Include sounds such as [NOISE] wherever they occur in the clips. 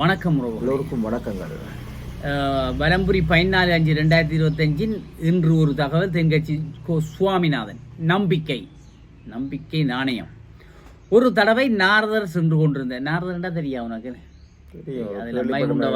வணக்கம் உறவு எல்லோருக்கும் வணக்கங்கள். வலம்புரி பதினாலு அஞ்சு ரெண்டாயிரத்தி இருபத்தஞ்சின் இன்று ஒரு தகவல் தென்கட்சி கோ சுவாமிநாதன். நம்பிக்கை. நம்பிக்கை நாணயம். ஒரு தடவை நாரதர் சென்று கொண்டிருந்தேன் நாரதர்ண்டா தெரியா உனக்கு? அதில் பயமுண்ட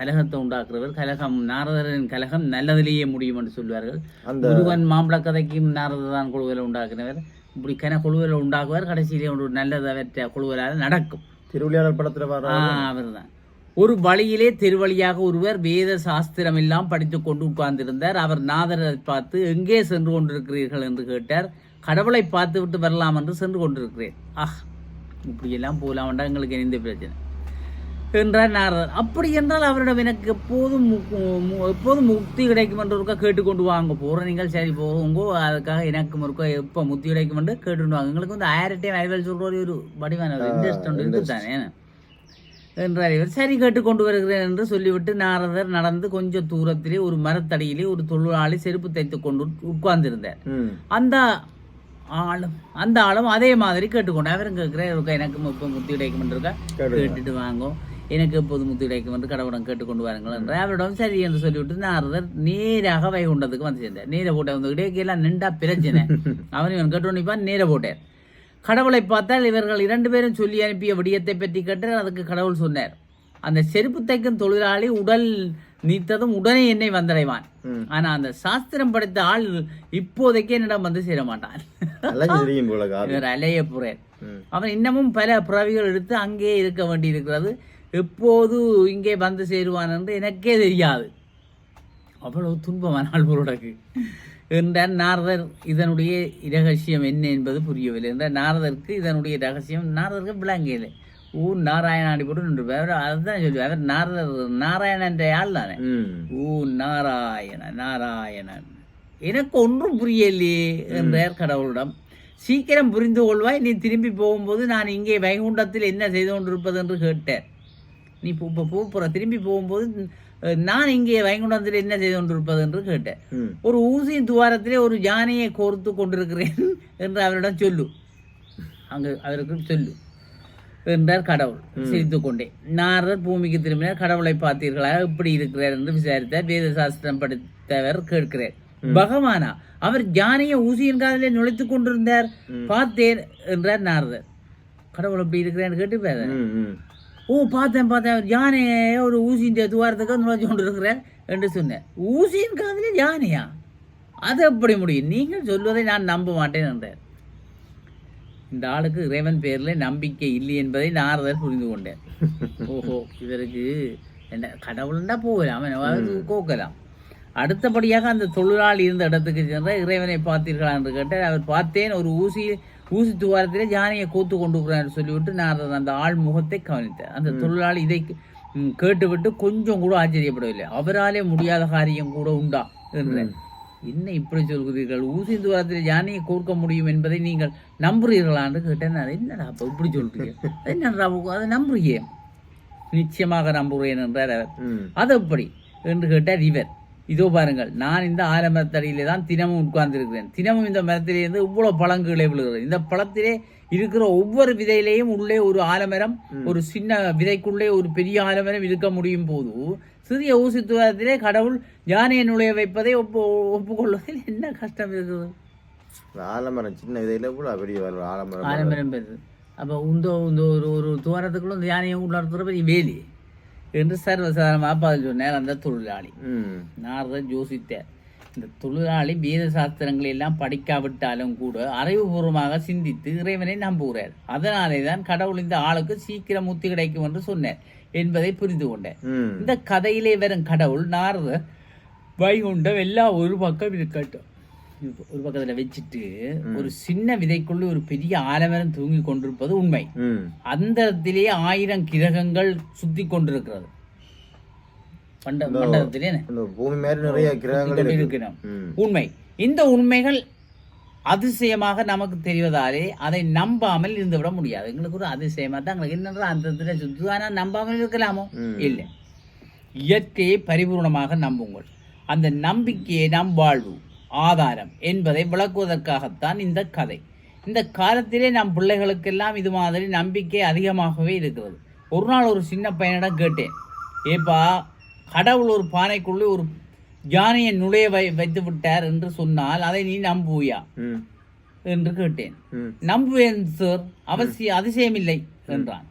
கலகத்தை உண்டாக்குறவர். கலகம் நாரதரின் கலகம் நல்லதிலேயே முடியும் என்று சொல்வார்கள். முருகன் மாம்பழ கதைக்கும் நாரதர் தான் குழுவில் உண்டாக்குனவர். இப்படி கன குழுவில் உண்டாக்குவார். கடைசியிலே ஒரு நல்லதவற்ற குழுவலால் நடக்கும். திருவிளையாடல் படத்துல வர அவர்தான். ஒரு வழியிலே திருவழியாக ஒருவர் வேத சாஸ்திரம் எல்லாம் படித்து கொண்டு உட்கார்ந்திருந்தார். அவர் நாதரை பார்த்து எங்கே சென்று கொண்டிருக்கிறீர்கள்? என்று கேட்டார். கடவுளை பார்த்து விட்டு வரலாம் என்று சென்று கொண்டிருக்கிறேன். ஆஹ் இப்படியெல்லாம் போகலாம்டா எங்களுக்கு எந்த பிரச்சனை. என்றார் நாரதர். அப்படி என்றால் அவரிடம் எனக்கு எப்போதும் எப்போதும் முக்தி கிடைக்கும் என்று ஒருக்கா கேட்டுக்கொண்டு வாங்க. போகிறோம் நீங்கள் சரி போகுங்கோ அதுக்காக எனக்கு ஒருக்கா எப்போ முக்தி கிடைக்கும் என்று கேட்டுட்டு வாங்க. எங்களுக்கு வந்து ஆயிரட்டையும் அறிவியல் சொல்கிற ஒரு வடிவான ஒரு இன்ட்ரெஸ்ட் ஒன்று இருக்குது தானே என்றார் இவர். சரி கேட்டுக்கொண்டு வருகிறேன் என்று சொல்லிவிட்டு நாரதர் நடந்து கொஞ்சம் தூரத்திலே ஒரு மரத்தடியிலே ஒரு தொழிலாளி செருப்பு தைத்து கொண்டு உட்கார்ந்திருந்தார். அந்த ஆளும் அந்த ஆளும் அதே மாதிரி கேட்டுக்கொண்டு அவரும் கேட்குறேன் எனக்கு இப்போ முத்தி கிடைக்கும் இருக்கா கேட்டு கேட்டுட்டு வாங்கோ. எனக்கு எப்போது முத்தி கிடைக்கும் என்று கடவுடம் கேட்டுக்கொண்டு வாருங்கள் என்று அவரிடம் சரி என்று சொல்லிவிட்டு நாரதர் நேராக வைகுண்டத்துக்கு வந்து சேர்ந்தார் நேர வந்து இடையெல்லாம் நின்றா பிரச்சனை அவன் இவன் கேட்டோன்னிப்பான் நேர போட்டார் கடவுளை பார்த்தால் இவர்கள் இரண்டு பேரும் சொல்லி அனுப்பிய விடயத்தை பற்றி கேட்டார் அதுக்கு கடவுள் சொன்னார் அந்த செருப்பு தைக்கும் தொழிலாளி உடல் நீத்ததும் உடனே என்னை வந்தடைவான் ஆனா அந்த சாஸ்திரம் படித்த ஆள் இப்போதைக்கு என்னிடம் வந்து சேர மாட்டான் இவர் அலைய புறேன் அவன் இன்னமும் பல பிறவிகள் எடுத்து அங்கே இருக்க வேண்டியிருக்கிறது எப்போது இங்கே வந்து சேருவான் என்று எனக்கே தெரியாது. அவ்வளவு துன்பமான ஆள் பொருளுக்கு என்றார் நாரதர் இதனுடைய இரகசியம் என்ன என்பது புரியவில்லை. என்றார் நாரதருக்கு இதனுடைய ரகசியம் நாரதருக்கு விளங்கவில்லை ஊ நாராயணாடி போட்டு நின்று அவர் அதுதான் சொல்லுவார். அவர் நாரதர் நாராயணன்ற ஆள் தானே. ஓ நாராயண நாராயணன். எனக்கு ஒன்றும் புரியலையே என்றார் கடவுளிடம். சீக்கிரம் புரிந்து கொள்வாய் நீ திரும்பி போகும்போது நான் இங்கே வைகுண்டத்தில் என்ன செய்து கொண்டிருப்பது என்று கேட்டேன். நீ இப்போ இப்போ போக போகிற திரும்பி போகும்போது நான் இங்கே வைகுண்டத்தில் என்ன செய்து கொண்டிருப்பது என்று கேட்டேன். ஒரு ஊசியின் துவாரத்திலே ஒரு யானையை கோர்த்து கொண்டிருக்கிறேன் [LAUGHS] என்று அவரிடம் சொல்லு. அங்கு அவருக்கு சொல்லு என்றார் கடவுள். சிரித்து கொண்டே நாரதர் பூமிக்கு திரும்பினார். கடவுளை பார்த்தீர்களா? எப்படி இருக்கிறார் என்று விசாரித்தார். வேத சாஸ்திரம் படித்தவர் கேட்கிறார். பகவானா அவர் யானையை ஊசியின் காதிலே நுழைத்துக் கொண்டிருந்தார். பார்த்தேன் என்றார் நாரதர். கடவுள் எப்படி இருக்கிறான்னு கேட்டு ஓ பார்த்தேன் பார்த்தேன். யானையை ஒரு ஊசியின் துவாரத்துக்கு நுழைச்சு கொண்டு இருக்கிறார் என்று சொன்னேன். ஊசியின் காதிலே யானையா? அது எப்படி முடியும்? நீங்கள் சொல்வதை நான் நம்ப மாட்டேன் என்றார் இந்த ஆளுக்கு இறைவன் பேரில் நம்பிக்கை இல்லை என்பதை நாரதர் புரிந்து கொண்டேன். ஓஹோ இவருக்கு என்ன கடவுள்னா போகலாம். கோக்கலாம். அடுத்தபடியாக அந்த தொழிலாளி இருந்த இடத்துக்கு சென்ற இறைவனை பார்த்தீர்களா என்று கேட்டார் அவர் பார்த்தேன் ஒரு ஊசி ஊசி துவாரத்திலே யானையை கோத்து கொண்டு இருக்கிறார் சொல்லிவிட்டு நாரதர் அந்த ஆள் முகத்தை கவனித்தார் அந்த தொழிலாளி இதை கேட்டுவிட்டு கொஞ்சம் கூட ஆச்சரியப்படவில்லை. அவராலே முடியாத காரியம் கூட உண்டா? என்றார் என்ன இப்படி சொல்கிறீர்கள்? ஊசி துவாரத்தில் யானையை கோர்க்க முடியும் என்பதை நீங்கள் நம்புறீர்களான்னு கேட்டேன். நான் என்னடா அப்போ இப்படி சொல்றீங்க? என்னடா அதை நம்புறீங்க நிச்சயமாக நம்புகிறேன் என்றார் அவர். அது எப்படி என்று கேட்டார் இவர். இதோ பாருங்கள் நான் இந்த ஆலமரத்தடியிலே தான் தினமும் உட்கார்ந்திருக்கிறேன். தினமும் இந்த மரத்திலிருந்து இவ்வளவு பழங்குகளை விழுகிறது. இந்த பழத்திலே இருக்கிற ஒவ்வொரு விதையிலேயும் உள்ளே ஒரு ஆலமரம் ஒரு சின்ன விதைக்குள்ளே ஒரு பெரிய ஆலமரம் இருக்க முடியும் போது சிறிய ஊசி துவாரத்திலே கடவுள் யானையை நுழைய வைப்பதை ஒப்பு ஒப்புக்கொள்வதில் என்ன கஷ்டம் இருக்குது? ஆலமரம் சின்ன இதில் கூட பெரிய ஆலமரம். ஆலமரம் பெருது அப்போ உந்த இந்த ஒரு ஒரு துவாரத்துக்குள்ள இந்த யானையை உள்ளாடுத்துற பெரிய வேலி. என்று சர்வசாதாரணமாக பதில் சொன்னார் அந்த தொழிலாளி. ம். நாரதர் யோசித்தார் இந்த தொழிலாளி வேத சாஸ்திரங்களை எல்லாம் படிக்காவிட்டாலும் கூட அறிவுபூர்வமாக சிந்தித்து இறைவனை நம்புகிறார். அதனாலே தான் கடவுள் இந்த ஆளுக்கு சீக்கிரம் முத்தி கிடைக்கும் என்று சொன்னார் என்பதை புரிந்து கொண்டார் ம். இந்த கதையிலே வரும் கடவுள் நாரதர் வைகுண்டம் எல்லாம் ஒரு பக்கம் இருக்கட்டும். ஒரு பக்கத்துல வச்சுட்டு ஒரு சின்ன விதைக்குள்ள ஒரு பெரிய ஆலமரம் தூங்கி கொண்டிருப்பது உண்மை. அந்த இடத்திலே ஆயிரம் கிரகங்கள் சுத்தி கொண்டிருக்கிறது. மண்டலத்திலே நிறைய கிரகங்கள் இருக்கிறோம் உண்மை. இந்த உண்மைகள் அதிசயமாக நமக்கு தெரிவதாலே அதை நம்பாமல் இருந்து விட முடியாது. எங்களுக்கு ஒரு அதிசயமா தான் எங்களுக்கு என்னன்ற அந்த இடத்துல சுத்துவானா நம்பாமல் இருக்கலாமோ. இல்லை. இயற்கையை பரிபூர்ணமாக நம்புங்கள். அந்த நம்பிக்கையை நம் வாழ்வு ஆதாரம் என்பதை விளக்குவதற்காகத்தான் இந்த கதை. இந்த காலத்திலே நம் பிள்ளைகளுக்கெல்லாம் இது மாதிரி நம்பிக்கை அதிகமாகவே இருக்கிறது. ஒரு நாள் ஒரு சின்ன பையனிடம் கேட்டேன் ஏப்பா கடவுள் ஒரு பானைக்குள்ளே ஒரு யானையை நுழைய வை வைத்து விட்டார் என்று சொன்னால் அதை நீ நம்புவியா? என்று கேட்டேன். நம்புவேன் சார். அவசியம் அதிசயமில்லை என்றான்.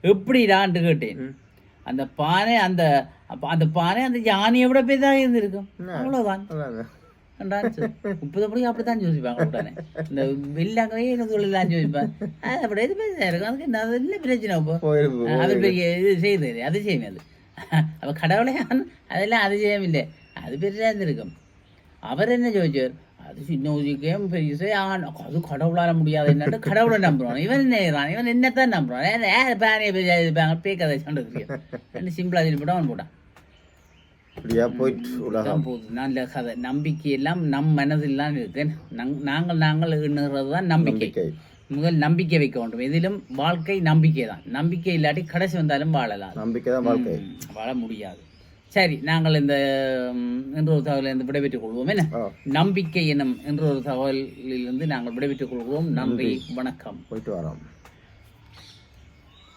எப்படிடா? என்று கேட்டேன். அந்த பானை அந்த அந்த பானை அந்த யானையை விட பெரிதாக இருந்திருக்கும். என்ன? டான்ஸ் முப்பது மணிக்கு அப்படித்தான் யோசிப்பாங்க உடனே. இந்த வெள்ளாங்கவே தொழிலாம் யோசிப்பேன் அப்படி இது பெருசாக இருக்கும். அதுக்கு அது இல்லை பிரச்சனை இப்போ அது பெரிய இது செய்யுது அதிசயம் அது. அப்போ கடவுளே அதெல்லாம் அதிசயம் இல்லை அது பெருசாக இருந்திருக்கும். அவர் என்ன ചോദിച്ചவர்? அது சின்ன ஊதியம் பெரிய அது கடவுளால முடியாது என்னட்டு கடவுளை நம்புறான் இவன் என்ன செய்யறான் இவன் என்னத்தான் நம்புறான்? பேனையை பெரிய பேங்க பேக்கதை சண்டை சிம்பிளாக சொல்லி போட்டான் போட்டான். இப்படியா போயிட்டு உலகம். போகுது. நல்ல கதை. நம்பிக்கை எல்லாம் நம் மனதில் தான் இருக்கு நங்- நாங்கள் நாங்கள் எண்ணுறது தான் நம்பிக்கை. முதல் நம்பிக்கை வைக்க வேண்டும். எதிலும் வாழ்க்கை நம்பிக்கை தான் நம்பிக்கை இல்லாட்டி கடைசி வந்தாலும் வாழலாம். நம்பிக்கை தான் வாழ்க்கை வாழ முடியாது. சரி நாங்கள் இந்த இன்றொரு தகவலை இருந்து விடைபெற்றுக் கொள்வோம். என்ன? நம்பிக்கை எனும் இன்றொரு தகவலிலிருந்து நாங்கள் விடைபெற்றுக் கொள்வோம் நன்றி. வணக்கம். போயிட்டு வரோம்.